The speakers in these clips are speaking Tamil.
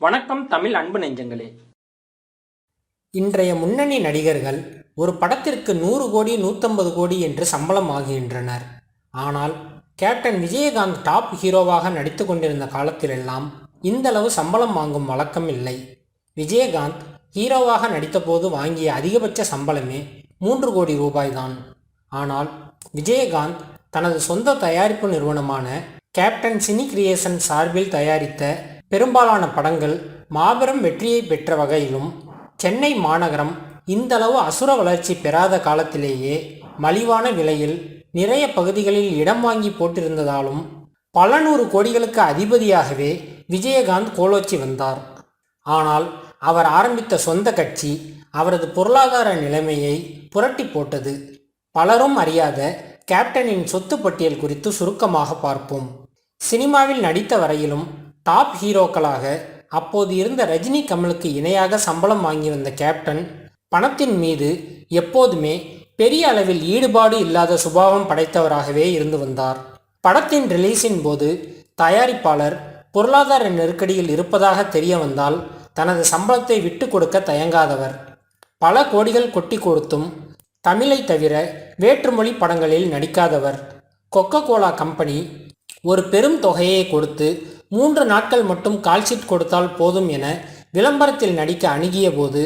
வணக்கம் தமிழ் அன்பு நெஞ்சங்களே. இன்றைய முன்னணி நடிகர்கள் ஒரு படத்திற்கு நூறு கோடி நூற்றம்பது கோடி என்று சம்பளம் ஆகுகின்றனர் ஆனால் கேப்டன் விஜயகாந்த் டாப் ஹீரோவாக நடித்து கொண்டிருந்த காலத்திலெல்லாம் இந்தளவு சம்பளம் வாங்கும் வழக்கம் இல்லை. விஜயகாந்த் ஹீரோவாக நடித்தபோது வாங்கிய அதிகபட்ச சம்பளமே மூன்று கோடி ரூபாய்தான் ஆனால் விஜயகாந்த் தனது சொந்த தயாரிப்பு நிறுவனமான கேப்டன் சினி கிரியேஷன் சார்பில் தயாரித்த பெரும்பாலான படங்கள் மாபெரும் வெற்றியை பெற்ற வகையிலும் சென்னை மாநகரம் இந்தளவு அசுர வளர்ச்சி பெறாத காலத்திலேயே மலிவான விலையில் நிறைய பகுதிகளில் இடம் வாங்கி போட்டிருந்ததாலும் பல நூறு கோடிகளுக்கு அதிபதியாகவே விஜயகாந்த் கோலோச்சி வந்தார். ஆனால் அவர் ஆரம்பித்த சொந்த கட்சி அவரது பொருளாதார நிலைமையை புரட்டி போட்டது. பலரும் அறியாத கேப்டனின் சொத்து பட்டியல் குறித்து சுருக்கமாக பார்ப்போம். சினிமாவில் நடித்த வரையிலும் டாப் ஹீரோக்களாக அப்போது இருந்த ரஜினி கமலுக்கு இணையாக சம்பளம் வாங்கி வந்த கேப்டன் பணத்தின் மீது எப்போதுமே பெரிய அளவில் ஈடுபாடு இல்லாத சுபாவம் படைத்தவராகவே இருந்து வந்தார். படத்தின் ரிலீஸின் போது தயாரிப்பாளர் பொருளாதார நெருக்கடியில் இருப்பதாக தெரிய வந்தால் தனது சம்பளத்தை விட்டு கொடுக்க தயங்காதவர். பல கோடிகள் கொட்டி கொடுத்தும் தமிழை தவிர வேற்றுமொழி படங்களில் நடிக்காதவர். கொக்கோ கோலா கம்பெனி ஒரு பெரும் தொகையை கொடுத்து மூன்று நாட்கள் மட்டும் கால்ஷீட் கொடுத்தால் போதும் என விளம்பரத்தில் நடிக்க அணுகிய போது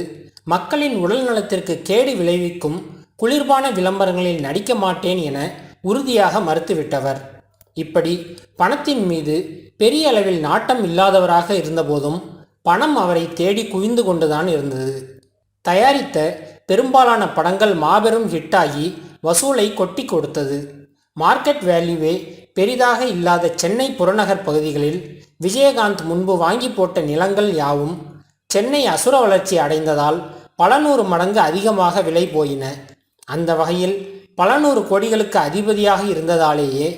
மக்களின் உடல் நலத்திற்கு கேடு விளைவிக்கும் குளிர்பான விளம்பரங்களில் நடிக்க மாட்டேன் என உறுதியாக மறுத்துவிட்டவர். இப்படி பணத்தின் மீது பெரிய அளவில் நாட்டம் இல்லாதவராக இருந்தபோதும் பணம் அவரை தேடி குவிந்து கொண்டுதான் இருந்தது. தயாரித்த பெரும்பாலான படங்கள் மாபெரும் ஹிட்டாகி வசூலை கொட்டி கொடுத்தது. மார்க்கெட் வேல்யூவே பெரிதாக இல்லாத சென்னை புறநகர் பகுதிகளில் விஜயகாந்த் முன்பு வாங்கி போட்ட நிலங்கள் யாவும் சென்னை அசுர வளர்ச்சி அடைந்ததால் பல நூறு மடங்கு அதிகமாக விலை போயின. அந்த வகையில் பல நூறு கோடிகளுக்கு அதிபதியாக இருந்ததாலேயே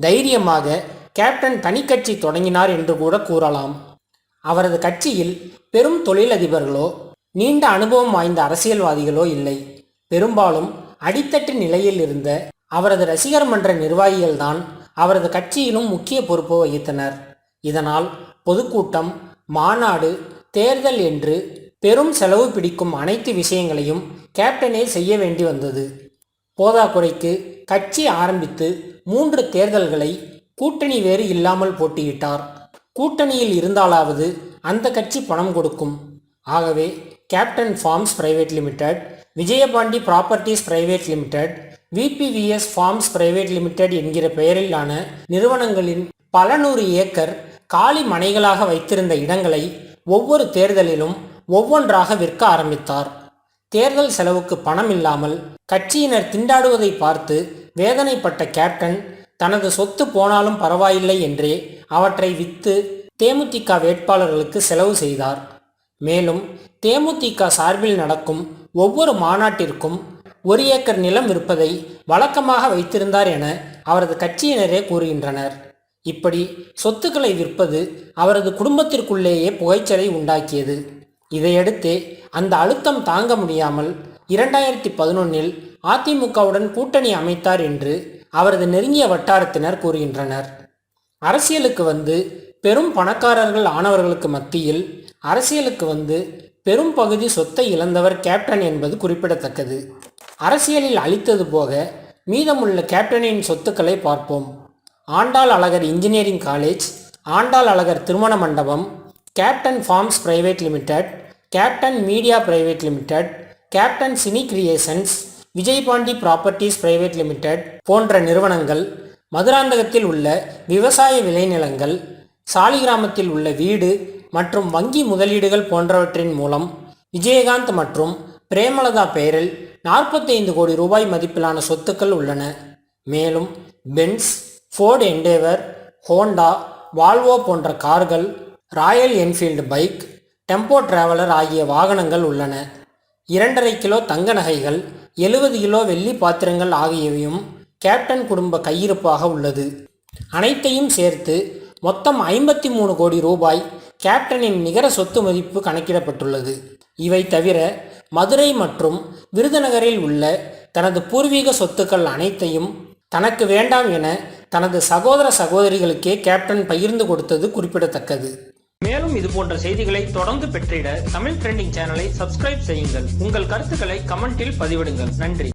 தைரியமாக கேப்டன் தனிக்கட்சி தொடங்கினார் என்று கூட கூறலாம். அவரது கட்சியில் பெரும் தொழிலதிபர்களோ நீண்ட அனுபவம் வாய்ந்த அரசியல்வாதிகளோ இல்லை. பெரும்பாலும் அடித்தட்டு நிலையில் இருந்த அவரது ரசிகர் மன்ற நிர்வாகிகள்தான் அவரது கட்சியிலும் முக்கிய பொறுப்பு வகித்தனர். இதனால் பொதுக்கூட்டம் மாநாடு தேர்தல் என்று பெரும் செலவு பிடிக்கும் அனைத்து விஷயங்களையும் கேப்டனே செய்ய வேண்டி வந்தது. போதாக்குறைக்கு கட்சி ஆரம்பித்து மூன்று தேர்தல்களை கூட்டணி வேறு இல்லாமல் போட்டியிட்டார். கூட்டணியில் இருந்தாலாவது அந்த கட்சி பணம் கொடுக்கும். ஆகவே captain farms private limited Vijayapandi properties private limited VBVS farms private limited என்கிற பெயரிலான நிறுவனங்களின் பல நூறு ஏக்கர் காலி மனைகளாக வைத்திருந்த இடங்களை ஒவ்வொரு தேர்தலிலும் ஒவ்வொன்றாக விற்க ஆரம்பித்தார். தேர்தல் செலவுக்கு பணம் இல்லாமல் கட்சியினர் திண்டாடுவதை பார்த்து வேதனைப்பட்ட கேப்டன் தனது சொத்து போனாலும் பரவாயில்லை என்றே அவற்றை விற்று தேமுதிக வேட்பாளர்களுக்கு செலவு செய்தார். மேலும் தேமுதிக சார்பில் நடக்கும் ஒவ்வொரு மாநாட்டிற்கும் ஒரு ஏக்கர் நிலம் விற்பதை வழக்கமாக வைத்திருந்தார் என அவரது கட்சியினரே கூறுகின்றனர். இப்படி சொத்துக்களை விற்பது அவரது குடும்பத்திற்குள்ளேயே புகைச்சலை உண்டாக்கியது. இதையடுத்து அந்த அழுத்தம் தாங்க முடியாமல் இரண்டாயிரத்தி பதினொன்னில் அதிமுகவுடன் கூட்டணி அமைத்தார் என்று அவரது நெருங்கிய வட்டாரத்தினர் கூறுகின்றனர். அரசியலுக்கு வந்து பெரும் பணக்காரர்கள் ஆனவர்களுக்கு மத்தியில் அரசியலுக்கு வந்து பெரும் பகுதி சொத்தை இழந்தவர் கேப்டன் என்பது குறிப்பிடத்தக்கது. அரசியலில் அளித்தது போக மீதமுள்ள கேப்டனின் சொத்துக்களை பார்ப்போம். ஆண்டாள் அழகர் இன்ஜினியரிங் காலேஜ் ஆண்டாள் அழகர் திருமண மண்டபம் captain farms private limited captain media private limited captain cine creations Vijaypandi properties private limited போன்ற நிறுவனங்கள் மதுராந்தகத்தில் உள்ள விவசாய விளைநிலங்கள் சாலிகிராமத்தில் உள்ள வீடு மற்றும் வங்கி முதலீடுகள் போன்றவற்றின் மூலம் விஜயகாந்த் மற்றும் பிரேமலதா பெயரில் நாற்பத்தைந்து கோடி ரூபாய் மதிப்பிலான சொத்துக்கள் உள்ளன. மேலும் Benz Ford Endeavour Honda Volvo போன்ற கார்கள் Royal Enfield bike tempo traveller ஆகிய வாகனங்கள் உள்ளன. இரண்டரை கிலோ தங்க நகைகள் எழுபது கிலோ வெள்ளி பாத்திரங்கள் ஆகியவையும் கேப்டன் குடும்ப கையிருப்பாக உள்ளது. அனைத்தையும் சேர்த்து மொத்தம் ஐம்பத்தி மூணு கோடி ரூபாய் கேப்டனின் நிகர சொத்து மதிப்பு கணக்கிடப்பட்டுள்ளது. இவை தவிர மதுரை மற்றும் விருதுநகரில் உள்ள தனது பூர்வீக சொத்துக்கள் அனைத்தையும் தனக்கு வேண்டாம் என தனது சகோதர சகோதரிகளுக்கே கேப்டன் பகிர்ந்து கொடுத்தது குறிப்பிடத்தக்கது. மேலும் இது போன்ற செய்திகளை தொடர்ந்து பெற்றிட தமிழ் ட்ரெண்டிங் சேனலை சப்ஸ்கிரைப் செய்யுங்கள். உங்கள் கருத்துக்களை கமெண்டில் பதிவிடுங்கள். நன்றி.